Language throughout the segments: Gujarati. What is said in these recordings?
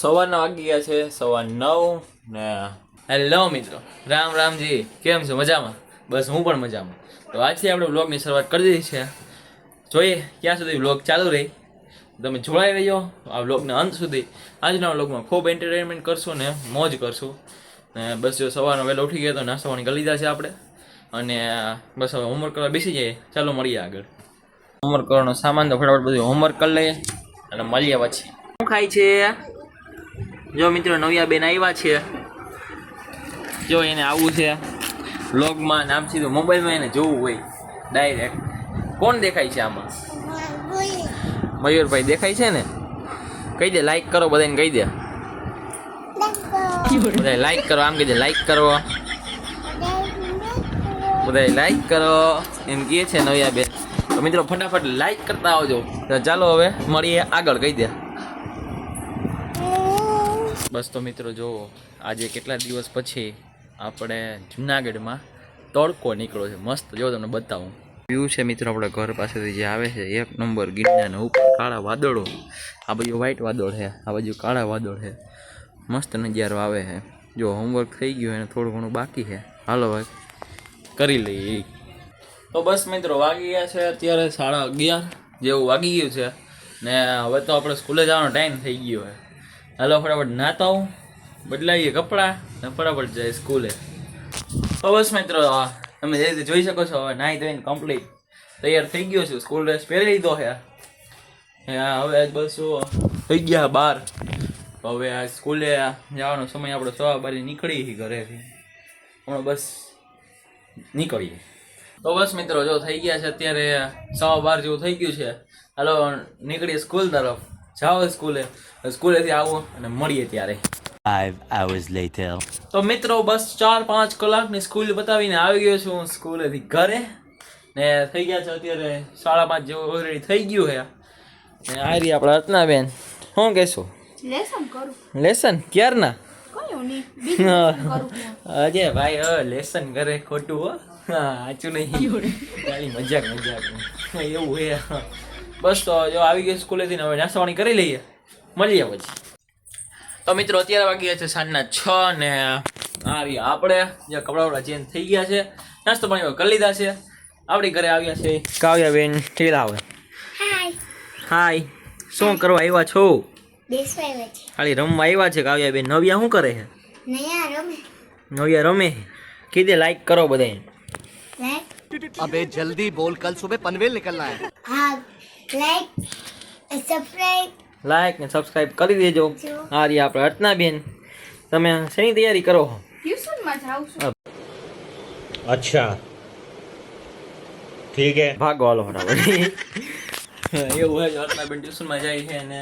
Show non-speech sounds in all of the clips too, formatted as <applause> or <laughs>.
સવારના વાગી ગયા છે સવા નવ ને હેલો મિત્રો રામ રામજી કેમ છો? મજામાં? બસ હું પણ મજામાં. તો આજથી આપણે બ્લોગની શરૂઆત કરી દીધી છે. જોઈએ ક્યાં સુધી બ્લોગ ચાલુ રહી? તમે જોડાઈ રહ્યો આ બ્લોગના અંત સુધી. આજના બ્લોગમાં ખૂબ એન્ટરટેનમેન્ટ કરશું ને મોજ કરશું. ને બસ જો સવારનો વહેલો ઉઠી ગયો તો નાસ્તો પાણી કરી લીધા છે આપણે. અને બસ હવે હોમવર્ક કરવા બેસી જઈએ. ચાલો મળીએ આગળ. હોમવર્ક કરવાનો સામાન તો ફટાફટ બધું હોમવર્ક કરી લઈએ. અને મળીએ પછી. શું ખાય છે? જો મિત્રો નવિયા બેન આવ્યા છે. જો એને આવવું છે. વ્લોગમાં નામ સીધું મોબાઈલમાં એને જોવું હોય. ડાયરેક્ટ કોણ દેખાય છે આમાં? મયુરભાઈ દેખાય છે ને? કહી દે લાઈક કરો, બધાને કહી દે. બધા લાઈક કરો, આમ કહી દે લાઈક કરો. બધા લાઈક કરો. એમ કહે છે નવિયા બેન તો મિત્રો, ફટાફટ લાઈક કરતા આવજો. ચાલો હવે મળીએ આગળ, કહી દે. બસ તો મિત્રો જુઓ આજે કેટલા દિવસ પછી આપણે જુનાગઢમાં તડકો નીકળ્યો છે. મસ્ત, જો તમને બતાવું. વ્યૂ છે મિત્રો આપણે ઘર પાસેથી જે આવે છે, એક નંબર ગિરનારને ઉપર કાળા વાદળો. આ બાજુ વ્હાઈટ વાદળ છે, આ બાજુ કાળા વાદળ છે. મસ્ત નજારો આવે છે. જો હોમવર્ક થઈ ગયું એને થોડું ઘણું બાકી છે. હાલો ભાઈ કરી લઈએ. તો બસ મિત્રો, વાગી ગયા છે અત્યારે સાડા અગિયાર જેવું વાગી ગયું છે. ને હવે તો આપણે સ્કૂલે જવાનો ટાઈમ થઈ ગયો છે. હાલો, ફટાફટ નાતા આવું બદલાવીએ કપડાં ને ફટાફટ જાય સ્કૂલે. તો બસ મિત્રો તમે જે રીતે જોઈ શકો છો, હવે નાહી ધોઈને કમ્પ્લીટ તૈયાર થઈ ગયો છું. સ્કૂલ ડ્રેસ પહેરી લીધો છે. હા, હવે બસ થઈ ગયા બાર. હવે આ સ્કૂલે જવાનો સમય આપણો સવા બારી નીકળી ઘરેથી. પણ બસ નીકળીએ. તો બસ મિત્રો, જો થઈ ગયા છે અત્યારે સવા બાર જેવું થઈ ગયું છે. હાલો, નીકળીએ સ્કૂલ તરફ. જાઓ સ્કૂલે. સ્કૂલેથી આવો અને મળીએ ત્યારે. Hours later. તો મિત્રો બસ ચાર પાંચ કલાકની સ્કૂલ બતાવીને આવી ગયો છું. હું સ્કૂલેથી ઘરે ને થઈ ગયા છે અત્યારે સાડા પાંચ જેવું ઓલરેડી થઈ ગયું છે. ને આ રહી આપણા રત્નાબેન. શું કહેશો? લેસન કરું. લેસન? ક્યારના? હું. અજય ભાઈ હવે લેસન કરે ખોટું હો. હા સાચું નહીં. મજાક મજાક. એવું હે બસ તો જો આવી ગઈ સ્કૂલેથી હવે નાસવાણી કરી લઈએ. મળીએ પછી. તો મિત્રો અત્યારે વાગી છે સાંજના છ ને આ આપણે જે કપડાં ચેન્જ થઈ ગયા છે. નાસ્તો પાણી કરી લીધા છે. આપણી ઘરે આવ્યા છે કાવ્યા બેન કાવ્યાબેન આવે હાય શું કરવા આવ્યા છો? ખાલી રમવા આવ્યા છે કાવ્યાબેન. નવ્યા શું કરે છે? નવ્યા રમે? કીધે લાઈક કરો બધા અબે જલ્દી બોલ કલ સુબહ પનવેલ નીકળના હૈ. લાઈક ને સબસ્ક્રાઇબ કરી દેજો. આ આપણે અર્ચના બેન તમે શેની તૈયારી કરો અચ્છા. ઠીક હે. ભાગો હાલો ફટાફટ. <laughs> એવું હોય અર્ચના બેન ટ્યુશનમાં જાય છે અને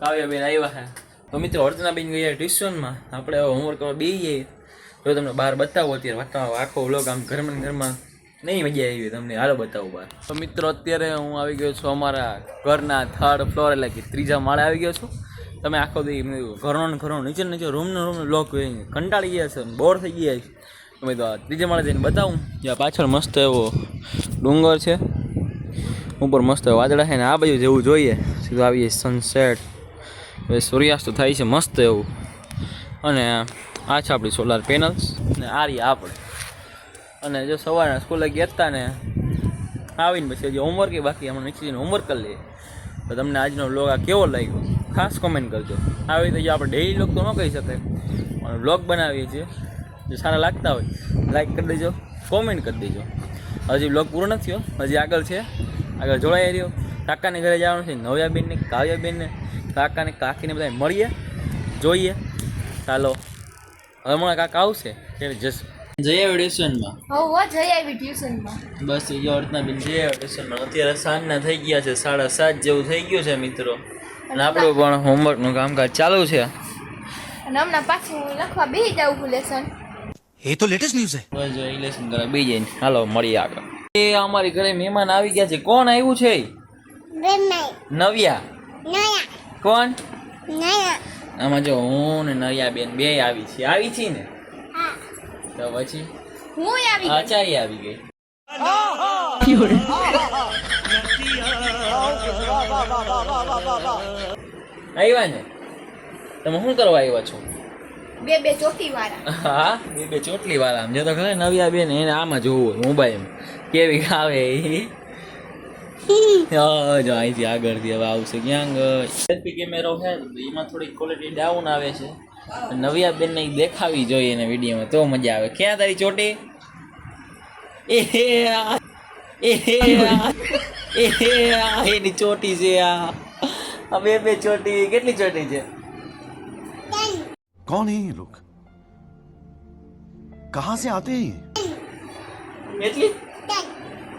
કાવ્યા બેન આવ્યા છે. તો મિત્રો અર્ચના બેન ગયા ટ્યુશનમાં. આપણે હોમવર્ક કરવા બે જઈએ જો તમને બહાર બતાવો અત્યારે વાતાવરણ આખો વ્લોગ આમ ઘરમાં ઘરમાં નહીં મજા આવી તમને હાલો બતાવું બહાર. તો મિત્રો, અત્યારે હું આવી ગયો છું અમારા ઘરના થર્ડ ફ્લોર એટલે કે ત્રીજા માળે આવી ગયો છું. તમે આખો દી ઘરનો ને ઘરનો, નીચે નીચે રૂમનો રૂમ બ્લોક કંટાળી ગયા છે બોર થઈ ગયા છે. તમે તો ત્રીજા માળે જઈને બતાવું. જ્યાં પાછળ મસ્ત એવો ડુંગર છે. ઉપર મસ્ત વાદળા છે ને આ બાજુ જેવું જોઈએ. સીધું આવીએ સનસેટ હવે સૂર્યાસ્ત થાય છે મસ્ત એવું. અને આ છે આપણી સોલાર પેનલ્સ ને આ રહી આપણે અને જો સવારના સ્કૂલે ગયા હતા ને, આવીને પછી હજી હોમવર્ક બાકી, હમણાં નીચે હોમવર્ક કરી લઈએ. તો તમને આજનો વ્લોગ આ કેવો લાગ્યો? ખાસ કોમેન્ટ કરજો. આવી રીતે આપણે ડેઈલી લોગ તો ન કહી શકાય, પણ વ્લોગ બનાવીએ છીએ. જો સારા લાગતા હોય લાઈક કરી દેજો કોમેન્ટ કરી દેજો. હજી બ્લોગ પૂરો નથી થયો, હજી આગળ છે. આગળ જોડાઈ રહ્યો. કાકાને ઘરે જવાનું છે, નવ્યાબેનને, કાવ્યાબેનને, કાકાને, કાકીને બધા મળીએ, જોઈએ. ચાલો, હમણાં કાકા આવશે, ત્યારે જશું. જઈ આવી ટ્યુશનમાં? હોવ જઈ આવી ટ્યુશનમાં. બસ એ અર્થના બેન જઈ આવી ટ્યુશનમાં. અત્યારે સાંજના થઈ ગયા છે સાડા સાત જેવું થઈ ગયું છે મિત્રો. અને આપણું પણ હોમવર્કનું કામકાજ ચાલુ છે. અને હમણાં પાછું હું લખવા બેસી જાઉં છું લેસન એ તો લેટેસ્ટ ન્યૂઝ છે. બસ જો એ લેસન કરવા બેસી જઈને. હાલો મળીએ આગળ. એ અમારી ઘરે મહેમાન આવી ગયા છે. કોણ આવ્યું છે? નવ્યા. કોણ? આમાં જો હું ને નવ્યા બેન બે આવી છે. આવી છે ને? તો પછી? હું આવી ગઈ. આચાર્ય આવી ગઈ. આવ્યા ને? તમે શું કરવા આવ્યા છો? બે બે ચોટી વાળા. હા બે બે ચોટલી વાળા. આમ જો તો ખરે નવ્યા બેન એને આમાં જોવું હોય મોબાઈલમાં કેવી આવે એ? જો અહીંથી આગળથી હવે આવશે. ક્યાં સેલ્ફી કેમેરો છે એમાં થોડી ક્વોલિટી ડાઉન આવે છે. નવ્યા બેનને ઈ દેખાવી જોઈએ એને વિડીયોમાં તો મજા આવે ક્યાં તારી ચોટી એ હે આ, એ હે આ, એ હે આ, એની ચોટી છે આ આ બે બે ચોટી કેટલી ચોટી છે कौन है ये लोग कहां से आते हैं ये એટલી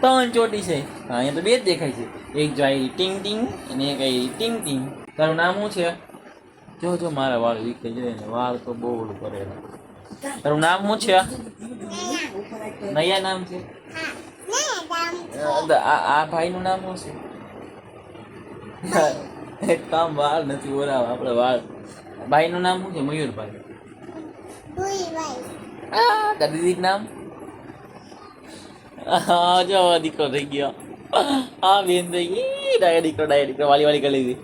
ત્રણ ચોટી છે હા અહીંયા તો બે જ દેખાય છે એક જો આવી ટીંગ ટીંગ અને એક આવી ટીંગ ટીંગ તારું નામ શું છે જો જો, મારા વાળ વીખે છે ને, વાળ તો બહુ ઓલું કરે તારું નામ શું છે? નયા નામ છે? આ ભાઈનું નામ શું છે? એક કામ વાળ નથી ઓરાવ આપણે વાળ. ભાઈનું નામ શું છે? મયુરભાઈ. તારી નામ? હા જો, દીકરો થઈ ગયો. હા બેન થઈ ગઈ ડાયા દીકરો ડાયા દીકરો, વાલી વાલી કરી લીધી.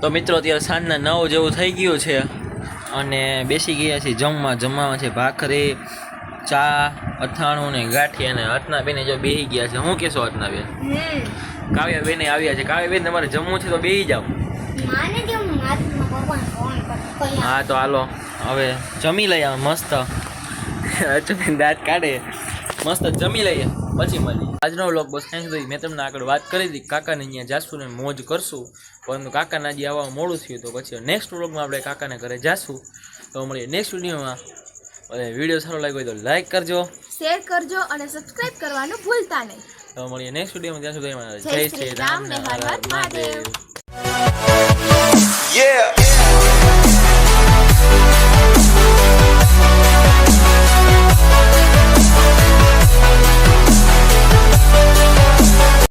તો મિત્રો અત્યારે સાંજના નવ જેવું થઈ ગયું છે અને બેસી ગયા છે જમવા. જમવામાં છે ભાખરી ચા અથાણું ને ગાંઠી અને અર્થના બેને જો બેસી ગયા છે. હું કહેશો અર્થના બેન કાવ્યા બેને આવ્યા છે. કાવ્યા બેન તમારે જમવું છે તો બેસી જાઓ. હા તો હાલો. હવે જમી લઈએ મસ્ત. અચુબેન દાંત કાઢે. મસ્ત જમી લઈએ. પછી મળીએ. આજનો વ્લોગ બસ થેન્ક થઈ મેં તમને આગળ વાત કરી હતી કાકાને અહીંયા જાશું ને મોજ કરશું. પરંતુ કાકાના જે આવવા મોડું થયું તો પછી નેક્સ્ટ વ્લોગમાં આપણે કાકાને ઘરે જાશું. તો મળીએ નેક્સ્ટ વિડીયોમાં. અને વીડિયો સારો લાગ્યો હોય તો લાઇક કરજો. શેર કરજો અને સબસ્ક્રાઇબ કરવાનું ભૂલતા નહીં. તો મળીએ નેક્સ્ટ વિડીયોમાં. ત્યાં સુધી જય શ્રી રામ મહાદેવ. Yeah.